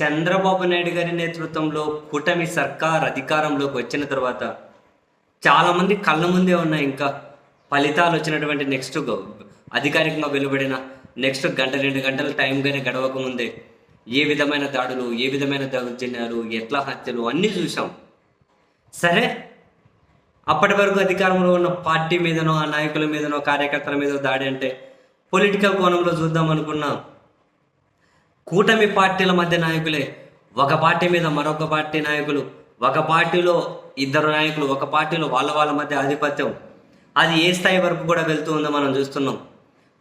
చంద్రబాబు నాయుడు గారి నేతృత్వంలో కూటమి సర్కార్ అధికారంలోకి వచ్చిన తర్వాత చాలామంది కళ్ళ ముందే ఉన్నాయి. ఇంకా ఫలితాలు వచ్చినటువంటి నెక్స్ట్ అధికారికంగా వెలువడిన నెక్స్ట్ గంట రెండు గంటల టైం కానీ గడవక ముందే ఏ విధమైన దాడులు ఏ విధమైన దౌర్జన్యాలు ఎట్లా హత్యలు అన్నీ చూసాం సరే అప్పటి వరకు అధికారంలో ఉన్న పార్టీ మీదనో ఆ నాయకుల మీదనో కార్యకర్తల మీదో దాడి అంటే పొలిటికల్ కోణంలో చూద్దాం అనుకున్నాం. కూటమి పార్టీల మధ్య నాయకులే. ఒక పార్టీ మీద మరొక పార్టీ నాయకులు. ఒక పార్టీలో ఇద్దరు నాయకులు ఒక పార్టీలో వాళ్ళ వాళ్ళ మధ్య ఆధిపత్యం. అది ఏ స్థాయి వరకు కూడా వెళ్తూ ఉందో మనం చూస్తున్నాం.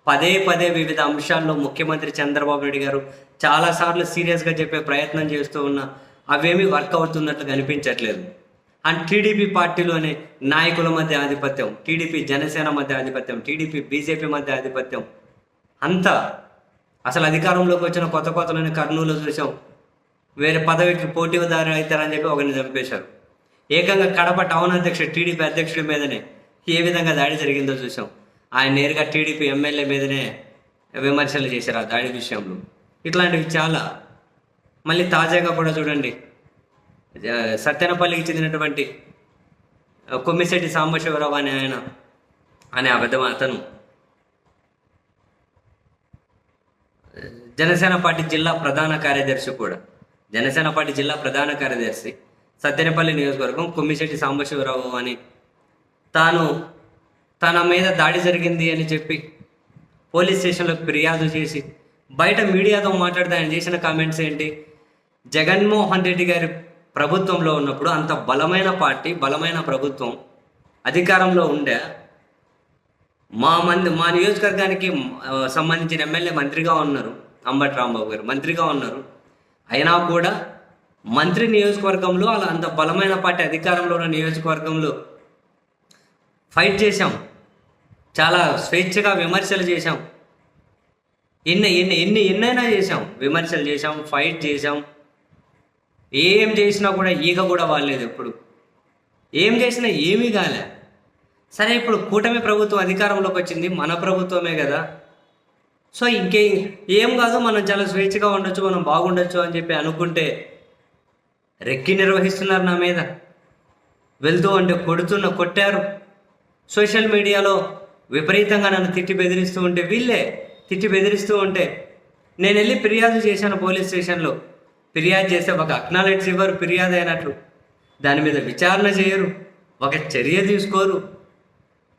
పదే పదే వివిధ అంశాల్లో ముఖ్యమంత్రి చంద్రబాబు నాయుడు గారు చాలాసార్లు సీరియస్గా చెప్పే ప్రయత్నం చేస్తూ ఉన్నా అవేమీ వర్క్ అవుతున్నట్లు కనిపించట్లేదు. అండ్ టీడీపీ పార్టీలోనే నాయకుల మధ్య ఆధిపత్యం టీడీపీ జనసేన మధ్య ఆధిపత్యం టీడీపీ బీజేపీ మధ్య ఆధిపత్యం. అంతా అసలు అధికారంలోకి వచ్చిన కొత్త కొత్తలోనే కర్నూలు చూసాం. వేరే పదవికి పోటీదారు అవుతారని చెప్పి ఒకరిని చంపేశారు. ఏకంగా కడప టౌన్ అధ్యక్షుడు టీడీపీ అధ్యక్షుడి మీదనే ఏ విధంగా దాడి జరిగిందో చూసాం. ఆయన నేరుగా టీడీపీ ఎమ్మెల్యే మీదనే విమర్శలు చేశారు ఆ దాడి విషయంలో. ఇట్లాంటివి చాలా. మళ్ళీ తాజాగా కూడా చూడండి. సత్యనపల్లికి చెందినటువంటి కొమ్మిశెట్టి సాంబశివరావు అనే ఆయన అనే అబద్ధం అతను జనసేన పార్టీ జిల్లా ప్రధాన కార్యదర్శి కూడా. జనసేన పార్టీ జిల్లా ప్రధాన కార్యదర్శి సత్యనపల్లి నియోజకవర్గం కొమ్మిశెట్టి సాంబశివరావు అని. తాను తన మీద దాడి జరిగింది అని చెప్పి పోలీస్ స్టేషన్లో ఫిర్యాదు చేసి బయట మీడియాతో మాట్లాడితే ఆయన చేసిన కామెంట్స్ ఏంటి? జగన్మోహన్ రెడ్డి గారి ప్రభుత్వంలో ఉన్నప్పుడు అంత బలమైన పార్టీ బలమైన ప్రభుత్వం అధికారంలో ఉండే మా మంది మా నియోజకవర్గానికి సంబంధించిన ఎమ్మెల్యే మంత్రిగా ఉన్నారు. అంబటి రాంబాబు గారు మంత్రిగా ఉన్నారు. అయినా కూడా మంత్రి నియోజకవర్గంలో అలా అంత బలమైన పార్టీ అధికారంలో ఉన్న నియోజకవర్గంలో ఫైట్ చేశాం. చాలా స్వేచ్ఛగా విమర్శలు చేశాం. ఎన్ని ఎన్ని ఎన్ని ఎన్నైనా చేశాం. విమర్శలు చేశాం ఫైట్ చేశాం. ఏం చేసినా కూడా ఈగ కూడా వాళ్ళలేదు ఎప్పుడు. ఏం చేసినా ఏమీ కాలే. సరే ఇప్పుడు కూటమి ప్రభుత్వం అధికారంలోకి వచ్చింది. మన ప్రభుత్వమే కదా. సో ఇంకే ఏం కాదు మనం చాలా స్వేచ్ఛగా ఉండొచ్చు మనం బాగుండొచ్చు అని చెప్పి అనుకుంటే రెక్కి నిర్వహిస్తున్నారు నా మీద. వెళ్తూ అంటే కొడుతున్న కొట్టారు. సోషల్ మీడియాలో విపరీతంగా నన్ను తిట్టి బెదిరిస్తూ ఉంటే వీళ్ళే తిట్టి బెదిరిస్తూ ఉంటే నేను వెళ్ళి ఫిర్యాదు చేశాను పోలీస్ స్టేషన్లో. ఫిర్యాదు చేస్తే ఒక అక్నాలెడ్జ్ ఇవ్వరు ఫిర్యాదు అయినట్లు. దాని మీద విచారణ చేయరు ఒక చర్య తీసుకోరు.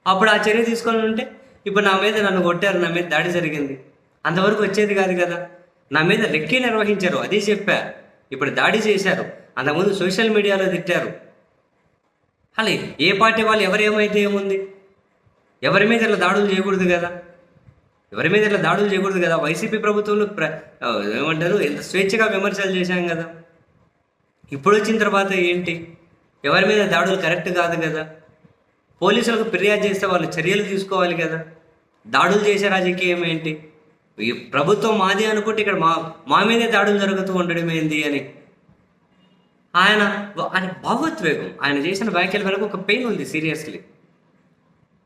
అప్పుడు ఆ చర్య తీసుకొని ఉంటే ఇప్పుడు నా మీద నన్ను కొట్టారు నా మీద దాడి జరిగింది. అంతవరకు వచ్చేది కాదు కదా. నా మీద లెక్కే నిర్వహించారు అదే చెప్పా. ఇప్పుడు దాడి చేశారు అంతకుముందు సోషల్ మీడియాలో తిట్టారు. అలా ఏ పార్టీ వాళ్ళు ఎవరు ఏమైతే ఏముంది? ఎవరి మీద ఇట్లా దాడులు చేయకూడదు కదా? ఎవరి మీద ఇట్లా దాడులు చేయకూడదు కదా? వైసీపీ ప్రభుత్వంలో ప్ర ఏమంటారు ఎంత స్వేచ్ఛగా విమర్శలు చేశాం కదా. ఇప్పుడు వచ్చిన తర్వాత ఏంటి? ఎవరి మీద దాడులు కరెక్ట్ కాదు కదా? పోలీసులకు ఫిర్యాదు చేస్తే వాళ్ళు చర్యలు తీసుకోవాలి కదా? దాడులు చేసే రాజకీయం ఏంటి? ఈ ప్రభుత్వం మాది అనుకుంటే ఇక్కడ మా మా మీదే దాడులు జరుగుతూ ఉండడం ఏంది అని. ఆయన ఆయన భావోద్వేగం. ఆయన చేసిన వ్యాఖ్యల వెనక ఒక పెయిన్ ఉంది సీరియస్లీ.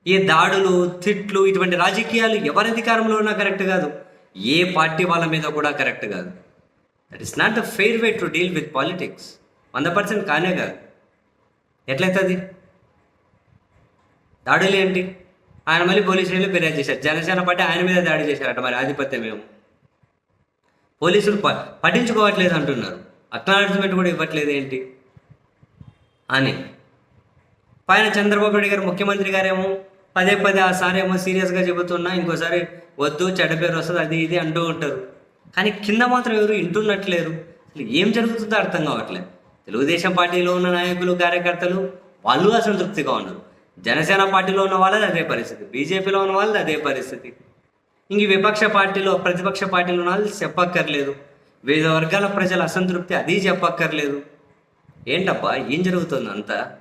ఈ దాడులు తిట్లు ఇటువంటి రాజకీయాలు ఎవరి అధికారంలో ఉన్నా కరెక్ట్ కాదు. ఏ పార్టీ వాళ్ళ మీద కూడా కరెక్ట్ కాదు. That is not the fair way to deal with politics వంద పర్సెంట్ కానే కాదు. ఎట్లయితుంది? దాడులు ఏంటి? ఆయన మళ్ళీ పోలీస్ స్టేషన్లో ఫిర్యాదు చేశారు. జనసేన పార్టీ ఆయన మీద దాడి చేశారట మరి ఆధిపత్యం ఏమో పోలీసులు ప పట్టించుకోవట్లేదు అంటున్నారు. అక్నాలజ్మెంట్ కూడా ఇవ్వట్లేదు ఏంటి? అని. పైన చంద్రబాబు నాయుడు గారు ముఖ్యమంత్రి గారేమో పదే పదే ఆ సార్ ఏమో సీరియస్గా చెబుతున్నా ఇంకోసారి వద్దు చెడ్డ పేరు వస్తుంది అది ఇది అంటూ ఉంటారు. కానీ కింద మాత్రం ఎవరు ఇంటున్నట్లేరు. అసలు ఏం జరుగుతుందో అర్థం కావట్లేదు. తెలుగుదేశం పార్టీలో ఉన్న నాయకులు కార్యకర్తలు వాళ్ళు అసంతృప్తిగా ఉన్నారు జనసేన పార్టీలో ఉన్న వాళ్ళది అదే పరిస్థితి. బీజేపీలో ఉన్న వాళ్ళది అదే పరిస్థితి. ఇంక విపక్ష పార్టీలో ప్రతిపక్ష పార్టీలో ఉన్న వాళ్ళు చెప్పక్కర్లేదు. వివిధ వర్గాల ప్రజల అసంతృప్తి అది చెప్పక్కర్లేదు. ఏంటబ్బా ఏం జరుగుతుంది అంతా